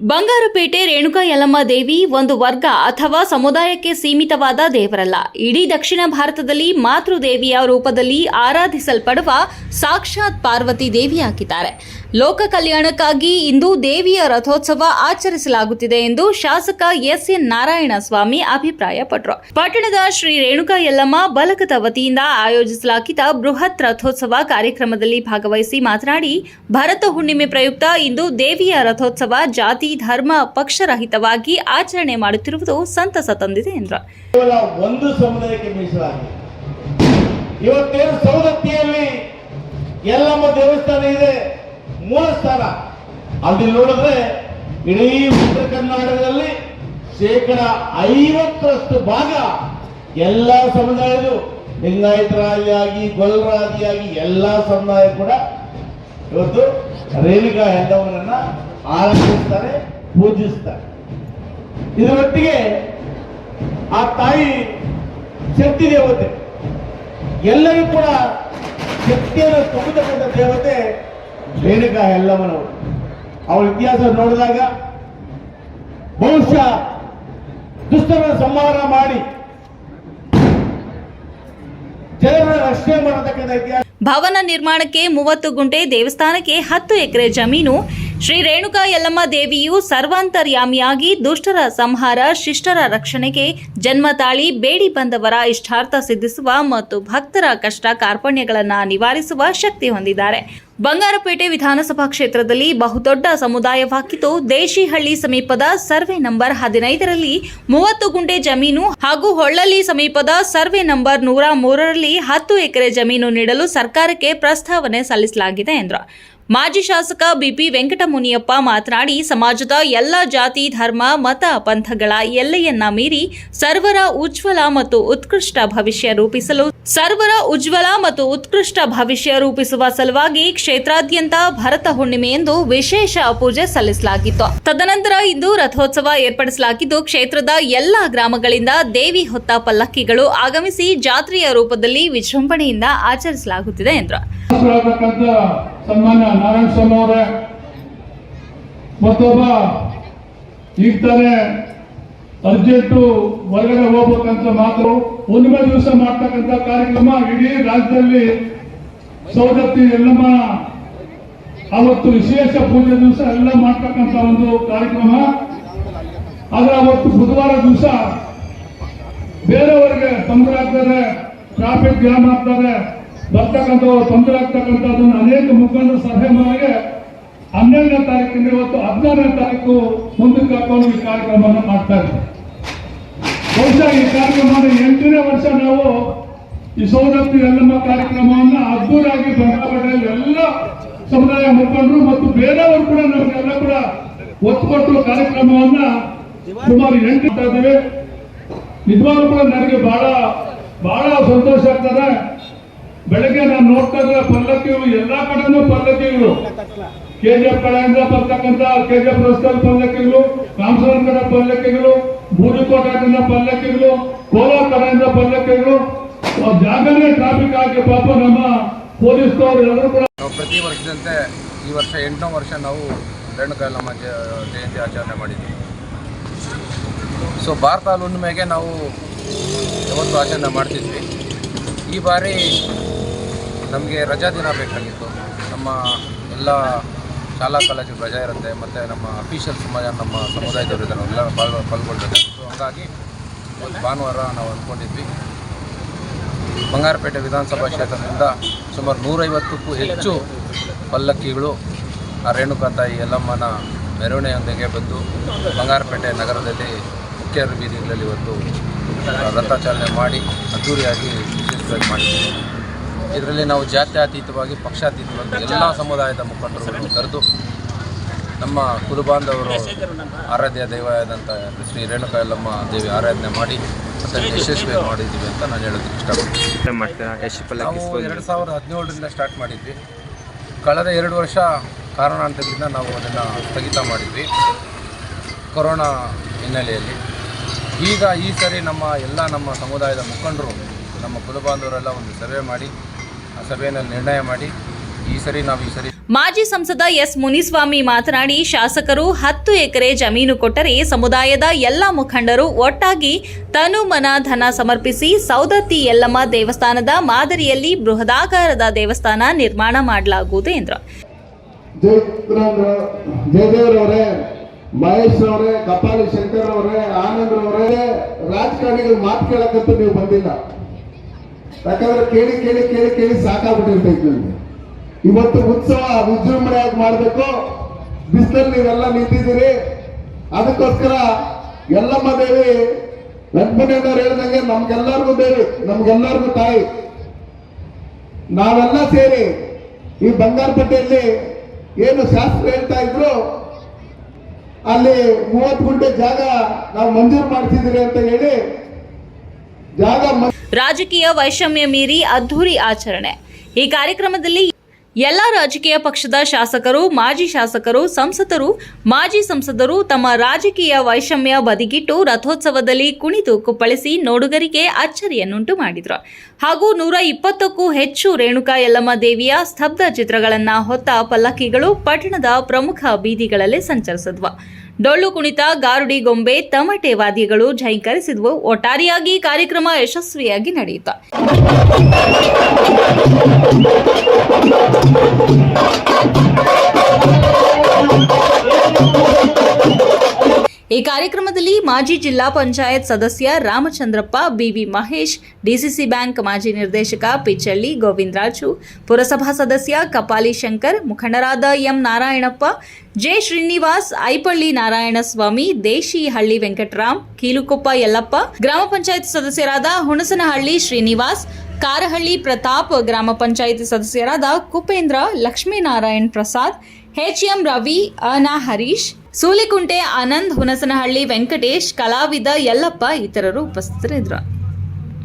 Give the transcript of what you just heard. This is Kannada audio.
ಬಂಗಾರಪೇಟೆ ರೇಣುಕಾ ಯಲಮ್ಮ ದೇವಿ ಒಂದು ವರ್ಗ ಅಥವಾ ಸಮುದಾಯಕ್ಕೆ ಸೀಮಿತವಾದ ದೇವರಲ್ಲ. ಇಡೀ ದಕ್ಷಿಣ ಭಾರತದಲ್ಲಿ ಮಾತೃದೇವಿಯ ರೂಪದಲ್ಲಿ ಆರಾಧಿಸಲ್ಪಡುವ ಸಾಕ್ಷಾತ್ ಪಾರ್ವತಿ ದೇವಿಯಾಗಿದ್ದಾರೆ. ಲೋಕ ಕಲ್ಯಾಣಕ್ಕಾಗಿ ಇಂದು ದೇವಿಯ ರಥೋತ್ಸವ ಆಚರಿಸಲಾಗುತ್ತಿದೆ ಎಂದು ಶಾಸಕ ಎಸ್ ಎನ್ ನಾರಾಯಣ ಸ್ವಾಮಿ ಅಭಿಪ್ರಾಯಪಟ್ಟರು ಪಟ್ಟಣದ ಶ್ರೀ ರೇಣುಕಾ ಯಲ್ಲಮ್ಮ ಬಲಕದ ವತಿಯಿಂದ ಆಯೋಜಿಸಲಾಗಿದ್ದ ಬೃಹತ್ ರಥೋತ್ಸವ ಕಾರ್ಯಕ್ರಮದಲ್ಲಿ ಭಾಗವಹಿಸಿ ಮಾತನಾಡಿ, ಭರತ ಹುಣ್ಣಿಮೆ ಪ್ರಯುಕ್ತ ಇಂದು ದೇವಿಯ ರಥೋತ್ಸವ ಜಾತಿ, ಧರ್ಮ, ಪಕ್ಷರಹಿತವಾಗಿ ಆಚರಣೆ ಮಾಡುತ್ತಿರುವುದು ಸಂತಸ ತಂದಿದೆ ಎಂದರು. ಇವತ್ತೇನು ಸೌದತ್ತಿಯಲ್ಲಿ ಎಲ್ಲಮ್ಮ ದೇವಸ್ಥಾನ ಇದೆ ಮೂಲ ಸ್ಥಾನ. ಅಲ್ಲಿ ನೋಡಿದ್ರೆ ಇಡೀ ಉತ್ತರ ಕರ್ನಾಟಕದಲ್ಲಿ ಶೇಕಡ ಐವತ್ತರಷ್ಟು ಭಾಗ ಎಲ್ಲ ಸಮುದಾಯದ ಲಿಂಗಾಯತರಾದಿಯಾಗಿ ಗೊಲ್ಲರಾದಿಯಾಗಿ ಎಲ್ಲ ಸಮುದಾಯ ಕೂಡ ಇವತ್ತು ರೇಣುಕಾ ಹೆದ್ದವರನ್ನ ಆರಾಧಿಸ್ತಾರೆ, ಪೂಜಿಸ್ತಾರೆ. ಇದರೊಟ್ಟಿಗೆ ಆ ತಾಯಿ ಶಕ್ತಿ ದೇವತೆ. ಎಲ್ಲರೂ ಕೂಡ ಶಕ್ತಿಯನ್ನು ತುಂಬತಕ್ಕಂಥ ದೇವತೆ ರೇಣುಕಾ ಎಲ್ಲಮ್ಮನವರು ಅವಳ ಇತಿಹಾಸ ನೋಡಿದಾಗ ಬಹುಶಃ ದುಷ್ಟರ ಸಂಹಾರ ಮಾಡಿ ಜನರ ರಕ್ಷಣೆ ಮಾಡತಕ್ಕಂಥ ಭವನ ನಿರ್ಮಾಣಕ್ಕೆ ಮೂವತ್ತು ಗುಂಟೆ ದೇವಸ್ಥಾನಕ್ಕೆ ಹತ್ತು ಎಕರೆ ಜಮೀನು ಶ್ರೀ ರೇಣುಕಾ ಯಲ್ಲಮ್ಮ ದೇವಿಯು ಸರ್ವಾಂತರ್ಯಾಮಿಯಾಗಿ ದುಷ್ಟರ ಸಂಹಾರ, ಶಿಷ್ಟರ ರಕ್ಷಣೆಗೆ ಜನ್ಮ ತಾಳಿ, ಬೇಡಿ ಬಂದವರ ಇಷ್ಟಾರ್ಥ ಸಿದ್ಧಿಸುವ ಮತ್ತು ಭಕ್ತರ ಕಷ್ಟ ಕಾರ್ಪಣ್ಯಗಳನ್ನು ನಿವಾರಿಸುವ ಶಕ್ತಿ ಹೊಂದಿದ್ದಾರೆ. ಬಂಗಾರಪೇಟೆ ವಿಧಾನಸಭಾ ಕ್ಷೇತ್ರದಲ್ಲಿ ಬಹುದೊಡ್ಡ ಸಮುದಾಯವಾಗಿದ್ದು, ದೇಶಿಹಳ್ಳಿ ಸಮೀಪದ ಸರ್ವೆ ನಂಬರ್ ಹದಿನೈದರಲ್ಲಿ ಮೂವತ್ತು ಗುಂಟೆ ಜಮೀನು ಹಾಗೂ ಹೊಳ್ಳಲಿ ಸಮೀಪದ ಸರ್ವೆ ನಂಬರ್ ನೂರ ಮೂರರಲ್ಲಿ ಹತ್ತು ಎಕರೆ ಜಮೀನು ನೀಡಲು ಸರ್ಕಾರಕ್ಕೆ ಪ್ರಸ್ತಾವನೆ ಸಲ್ಲಿಸಲಾಗಿದೆ ಎಂದರು. ಮಾಜಿ ಶಾಸಕ ಬಿಪಿ ವೆಂಕಟಮುನಿಯಪ್ಪ ಮಾತನಾಡಿ, ಸಮಾಜದ ಎಲ್ಲ ಜಾತಿ, ಧರ್ಮ, ಮತ, ಪಂಥಗಳ ಎಲ್ಲೆಯನ್ನ ಮೀರಿ ಸರ್ವರ ಉಜ್ವಲ ಮತ್ತು ಉತ್ಕೃಷ್ಟ ಭವಿಷ್ಯ ರೂಪಿಸಲು, ಸರ್ವರ ಉಜ್ವಲ ಮತ್ತು ಉತ್ಕೃಷ್ಟ ಭವಿಷ್ಯ ರೂಪಿಸುವ ಸಲುವಾಗಿ ಕ್ಷೇತ್ರಾದ್ಯಂತ ಭರತ ಹುಣ್ಣಿಮೆ ಎಂದು ವಿಶೇಷ ಪೂಜೆ ಸಲ್ಲಿಸಲಾಗಿತ್ತು. ತದನಂತರ ಇಂದು ರಥೋತ್ಸವ ಏರ್ಪಡಿಸಲಾಗಿದ್ದು, ಕ್ಷೇತ್ರದ ಎಲ್ಲ ಗ್ರಾಮಗಳಿಂದ ದೇವಿ ಹೊತ್ತ ಪಲ್ಲಕ್ಕಿಗಳು ಆಗಮಿಸಿ ಜಾತ್ರೆಯ ರೂಪದಲ್ಲಿ ವಿಜೃಂಭಣೆಯಿಂದ ಆಚರಿಸಲಾಗುತ್ತಿದೆ ಎಂದರು. ಸನ್ಮಾನ್ಯ ನಾರಾಯಣ ಸ್ವಾಮಿ ಅವರೇ, ಮತ್ತೊಬ್ಬ ಈಗ ತಾನೇ ಅರ್ಜೆಂಟು ಹೊರಗಡೆ ಹೋಗ್ಬೇಕಂತ ಮಾತು, ಹುಣ್ಣಿಮೆ ದಿವಸ ಮಾಡ್ತಕ್ಕಂಥ ಕಾರ್ಯಕ್ರಮ ಇಡೀ ರಾಜ್ಯದಲ್ಲಿ ಸೌದತ್ತಿ ಎಲ್ಲಮ್ಮ ಅವತ್ತು ವಿಶೇಷ ಪೂಜೆ ದಿವಸ ಎಲ್ಲ ಮಾಡ್ತಕ್ಕಂಥ ಒಂದು ಕಾರ್ಯಕ್ರಮ. ಆದ್ರೆ ಅವತ್ತು ಬುಧವಾರ ದಿವಸ ಬೇರೆಯವರಿಗೆ ತೊಂದರೆ ಆಗ್ತಾರೆ ಟ್ರಾಫಿಕ್ ಜಾಮ್ ಆಗ್ತಾರೆ ಬರ್ತಕ್ಕಂಥವ್ರು ತೊಂದರೆ ಆಗ್ತಕ್ಕಂಥದ್ದನ್ನು ಅನೇಕ ಮುಖಂಡರು ಸಭೆ ಮಾಡಿ ಹನ್ನೆರಡನೇ ತಾರೀಕಿಂದ ಇವತ್ತು ಹದಿನಾರನೇ ತಾರೀಕು ಮುಂದಕ್ಕೆ ಹಾಕೊಂಡು ಈ ಕಾರ್ಯಕ್ರಮವನ್ನು ಮಾಡ್ತಾ ಇದ್ದಾರೆ. ಬಹುಶಃ ಈ ಕಾರ್ಯಕ್ರಮದ ಎಂಟನೇ ವರ್ಷ ನಾವು ಈ ಸೌದತ್ತಿ ಎಲ್ಲಮ್ಮ ಕಾರ್ಯಕ್ರಮವನ್ನ ಅದ್ದೂರಾಗಿ ಬಂಗಾಪಟ್ಟೆಯಲ್ಲಿ ಎಲ್ಲ ಸಮುದಾಯ ಮುಖಂಡರು ಮತ್ತು ಬೇರೆಯವರು ಕೂಡ ನಮಗೆಲ್ಲ ಕೂಡ ಒತ್ತು ಕೊಟ್ಟು ಕಾರ್ಯಕ್ರಮವನ್ನ ಸುಮಾರು ಎಂಟು ನಿಜವಾಗ್ಲೂ ಕೂಡ ನನಗೆ ಬಹಳ ಬಹಳ ಸಂತೋಷ ಆಗ್ತದೆ. ಬೆಳಗ್ಗೆ ನಾನು ನೋಡ್ತಾ ಇದ್ರೆ ಪಲ್ಲಕ್ಕಿಗಳು ಎಲ್ಲಾ ಕಡೆನೂ ಪಲ್ಲಕ್ಕಿಗಳು ಕೆಜಿಎಫ್ ಕಡೆಯಿಂದ ಬರ್ತಕ್ಕಂತ ಕೆಜಿಎಫ್ ರಸ್ತೆಯಲ್ಲಿ ಪಲ್ಲಕ್ಕಿಗಳು ರಾಮಸವರ ಕಡೆ ಪಲ್ಲಕ್ಕಿಗಳು, ಬೂದಿಕೋಟೆಯಿಂದ ಪಲ್ಲಕ್ಕಿಗಳು, ಕೋಲಾರ ಕಡೆಯಿಂದ ಪಲ್ಲಕ್ಕಿಗಳು. ಜಾಗನೇ ಟ್ರಾಫಿಕ್ ಆಗಿ ಪಾಪ ನಮ್ಮ ಪೊಲೀಸ್ನವರು ಎಲ್ಲರೂ ಕೂಡ ಪ್ರತಿ ವರ್ಷದಂತೆ ಈ ವರ್ಷ ಎಂಟನೇ ವರ್ಷ ನಾವು ರೇಣುಕಾಲ ನಮ್ಮ ಜಯಂತಿ ಆಚರಣೆ ಮಾಡಿದ್ದೀವಿ ಸೊ ಭಾರತ ಹುಣ್ಣಿಮೆಗೆ ನಾವು ಯಾವತ್ತು ಆಚರಣೆ ಮಾಡ್ತಿದ್ವಿ. ಈ ಬಾರಿ ನಮಗೆ ರಜಾ ದಿನ ಬೇಕಾಗಿತ್ತು. ನಮ್ಮ ಎಲ್ಲ ಶಾಲಾ ಕಾಲೇಜಿಗೆ ರಜಾ ಇರುತ್ತೆ, ಮತ್ತು ನಮ್ಮ ಅಫಿಷಿಯಲ್ ಸಮಾಜ ನಮ್ಮ ಸಮುದಾಯದವರು ಇದ್ದಾರೆ ಎಲ್ಲ ಪಾಲ್ಗೊ ಪಾಲ್ಗೊಳ್ಬೇಕಾಗಿತ್ತು ಹಾಗಾಗಿ ಒಂದು ಭಾನುವಾರ ನಾವು ಅಂದ್ಕೊಂಡಿದ್ವಿ. ಬಂಗಾರಪೇಟೆ ವಿಧಾನಸಭಾ ಕ್ಷೇತ್ರದಿಂದ ಸುಮಾರು ನೂರೈವತ್ತಕ್ಕೂ ಹೆಚ್ಚು ಪಲ್ಲಕ್ಕಿಗಳು ಆ ರೇಣುಕಾ ತಾಯಿ ಯಲ್ಲಮ್ಮನ ಮೆರವಣಿಗೆಯೊಂದಿಗೆ ಬಂದು ಬಂಗಾರಪೇಟೆ ನಗರದಲ್ಲಿ ಮುಖ್ಯ ಬೀದಿಗಳಲ್ಲಿ ಇವತ್ತು ರಥಾಚರಣೆ ಮಾಡಿ ಅದ್ದೂರಿಯಾಗಿ ವಿಶೇಷವಾಗಿ ಮಾಡಿದ್ದೀವಿ ಇದರಲ್ಲಿ ನಾವು ಜಾತ್ಯತೀತವಾಗಿ ಪಕ್ಷಾತೀತವಾಗಿ ಎಲ್ಲ ಸಮುದಾಯದ ಮುಖಂಡರು ಕರೆದು ನಮ್ಮ ಕುಲಬಾಂಧವರು ಆರಾಧ್ಯ ದೈವವಾದಂಥ ಶ್ರೀ ರೇಣುಕಾಯಲ್ಲಮ್ಮ ದೇವಿ ಆರಾಧನೆ ಮಾಡಿ ಅದನ್ನು ಯಶಸ್ವಿ ಮಾಡಿದ್ದೀವಿ ಅಂತ ನಾನು ಹೇಳೋದಕ್ಕೆ ಇಷ್ಟಪಡ್ತೀನಿ. ನಾವು ಎರಡು ಸಾವಿರದ ಹದಿನೇಳರಿಂದ ಸ್ಟಾರ್ಟ್ ಮಾಡಿದ್ವಿ. ಕಳೆದ ಎರಡು ವರ್ಷ ಕಾರಣಾಂತರದಿಂದ ನಾವು ಅದನ್ನು ಸ್ಥಗಿತ ಮಾಡಿದ್ವಿ. ಕೊರೋನಾ ಹಿನ್ನೆಲೆಯಲ್ಲಿ. ಈಗ ಈ ಸರಿ ನಮ್ಮ ಎಲ್ಲ ನಮ್ಮ ಸಮುದಾಯದ ಮುಖಂಡರು ನಮ್ಮ ಕುಲಬಾಂಧವರೆಲ್ಲ ಒಂದು ಸರ್ವೆ ಮಾಡಿ ಸಭೆಯಲ್ಲಿ ನಿರ್ಣಯ ಮಾಡಿ ಈ ಸರಿ ನಾವು ಈ ಸರಿ ಮಾಜಿ ಸಂಸದ ಎಸ್ ಮುನಿಸ್ವಾಮಿ ಮಾತನಾಡಿ ಶಾಸಕರು ಹತ್ತು ಎಕರೆ ಜಮೀನು ಕೊಟ್ಟರೆ ಸಮುದಾಯದ ಎಲ್ಲ ಮುಖಂಡರು ಒಟ್ಟಾಗಿ ತನು ಮನ ಧನ ಸಮರ್ಪಿಸಿ ಸೌದತ್ತಿ ಯಲ್ಲಮ್ಮ ದೇವಸ್ಥಾನದ ಮಾದರಿಯಲ್ಲಿ ಬೃಹದಾಕಾರದ ದೇವಸ್ಥಾನ ನಿರ್ಮಾಣ ಮಾಡಲಾಗುವುದು ಎಂದರು. ಜಯದೇವ್ರವರೇ ಮಹೇಶ್ ಅವರೇ ಕಪಾಲಿ ಶಂಕರ್ ಅವರೇ ಆನಂದ್ ಅವರೇ ರಾಜಕಾರಣಿಗಳು ಮಾತು ಕೇಳಕ್ಕಂತೂ ನೀವು ಬಂದಿಲ್ಲ. ಯಾಕಂದ್ರೆ ಕೇಳಿ ಕೇಳಿ ಕೇಳಿ ಕೇಳಿ ಸಾಕಾಗ್ಬಿಟ್ಟಿರ್ತೈತಿ ನನಗೆ. ಇವತ್ತು ಉತ್ಸವ ವಿಜೃಂಭಣೆಯಾಗಿ ಮಾಡಬೇಕು. ಬಿಸಿಲಲ್ಲಿ ನೀವೆಲ್ಲ ನಿಂತಿದ್ದೀರಿ. ಅದಕ್ಕೋಸ್ಕರ ಎಲ್ಲಮ್ಮ ದೇವಿ ವೆಂಕಟೇಶ್ವರ ಹೇಳಿದಂಗೆ ನಮ್ಗೆಲ್ಲರಿಗೂ ದೇವಿ, ನಮ್ಗೆಲ್ಲರಿಗೂ ತಾಯಿ. ನಾವೆಲ್ಲ ಸೇರಿ ಈ ಬಂಗಾರಪಟ್ಟೆಯಲ್ಲಿ ಏನು ಶಾಸ್ತ್ರ ಹೇಳ್ತಾ ಇದ್ರು? ಅಲ್ಲಿ ಮೂವತ್ತು ಗುಂಟೆ ಜಾಗ ನಾವು ಮಂಜೂರು ಮಾಡ್ತಿದ್ದೀರಿ ಅಂತ ಹೇಳಿ ರಾಜಕೀಯ ವೈಷಮ್ಯ ಮೀರಿ ಅದ್ಧೂರಿ ಆಚರಣೆ. ಈ ಕಾರ್ಯಕ್ರಮದಲ್ಲಿ ಎಲ್ಲ ರಾಜಕೀಯ ಪಕ್ಷದ ಶಾಸಕರು, ಮಾಜಿ ಶಾಸಕರು, ಸಂಸದರು, ಮಾಜಿ ಸಂಸದರು ತಮ್ಮ ರಾಜಕೀಯ ವೈಷಮ್ಯ ಬದಿಗಿಟ್ಟು ರಥೋತ್ಸವದಲ್ಲಿ ಕುಣಿತು ಕುಪ್ಪಳಿಸಿ ನೋಡುಗರಿಗೆ ಅಚ್ಚರಿಯನ್ನುಂಟು ಮಾಡಿದರು. ಹಾಗೂ ನೂರ ಇಪ್ಪತ್ತಕ್ಕೂ ಹೆಚ್ಚು ರೇಣುಕಾ ಯಲ್ಲಮ್ಮ ದೇವಿಯ ಸ್ತಬ್ಧ ಚಿತ್ರಗಳನ್ನು ಹೊತ್ತ ಪಲ್ಲಕ್ಕಿಗಳು ಪಟ್ಟಣದ ಪ್ರಮುಖ ಬೀದಿಗಳಲ್ಲಿ ಸಂಚರಿಸಿದ್ವು. ಡೊಳ್ಳು ಕುಣಿತ ಗಾರುಡಿ ಗೊಂಬೆ ತಮಟೆ ವಾದ್ಯಗಳು ಝೈಂಕರಿಸಿದ್ವು ಒಟ್ಟಾರೆಯಾಗಿ ಕಾರ್ಯಕ್ರಮ ಯಶಸ್ವಿಯಾಗಿ ನಡೆಯಿತು. ಈ ಕಾರ್ಯಕ್ರಮದಲ್ಲಿ ಮಾಜಿ ಜಿಲ್ಲಾ ಪಂಚಾಯತ್ ಸದಸ್ಯ Ramachandrappa, B V Mahesh, DCC bank ಮಾಜಿ ನಿರ್ದೇಶಕ ಪಿಚ್ಚಳ್ಳಿ ಗೋವಿಂದರಾಜು, ಪುರಸಭಾ ಸದಸ್ಯ ಕಪಾಲಿ ಶಂಕರ್, ಮುಖಂಡರಾದ M Narayanappa, J Srinivas, Aipalli Narayanaswamy, Deshihalli Venkatram, ಕೀಲುಕೊಪ್ಪ Yallappa, ಗ್ರಾಮ ಪಂಚಾಯತ್ ಸದಸ್ಯರಾದ ಹುಣಸನಹಳ್ಳಿ ಶ್ರೀನಿವಾಸ್, ಕಾರಹಳ್ಳಿ ಪ್ರತಾಪ್, ಗ್ರಾಮ ಪಂಚಾಯತ್ ಸದಸ್ಯರಾದ ಕುಪೇಂದ್ರ, ಲಕ್ಷ್ಮೀನಾರಾಯಣ್ ಪ್ರಸಾದ್ ಎಚ್ಎಂ ರವಿ, ಅನಾ ಹರೀಶ್ ಸೂಲಿಕುಂಟೆ ಆನಂದ್ ಹುಣಸನಹಳ್ಳಿ ವೆಂಕಟೇಶ್ ಕಲಾವಿದ ಯಲ್ಲಪ್ಪ ಇತರರು ಉಪಸ್ಥಿತರಿದ್ದರು.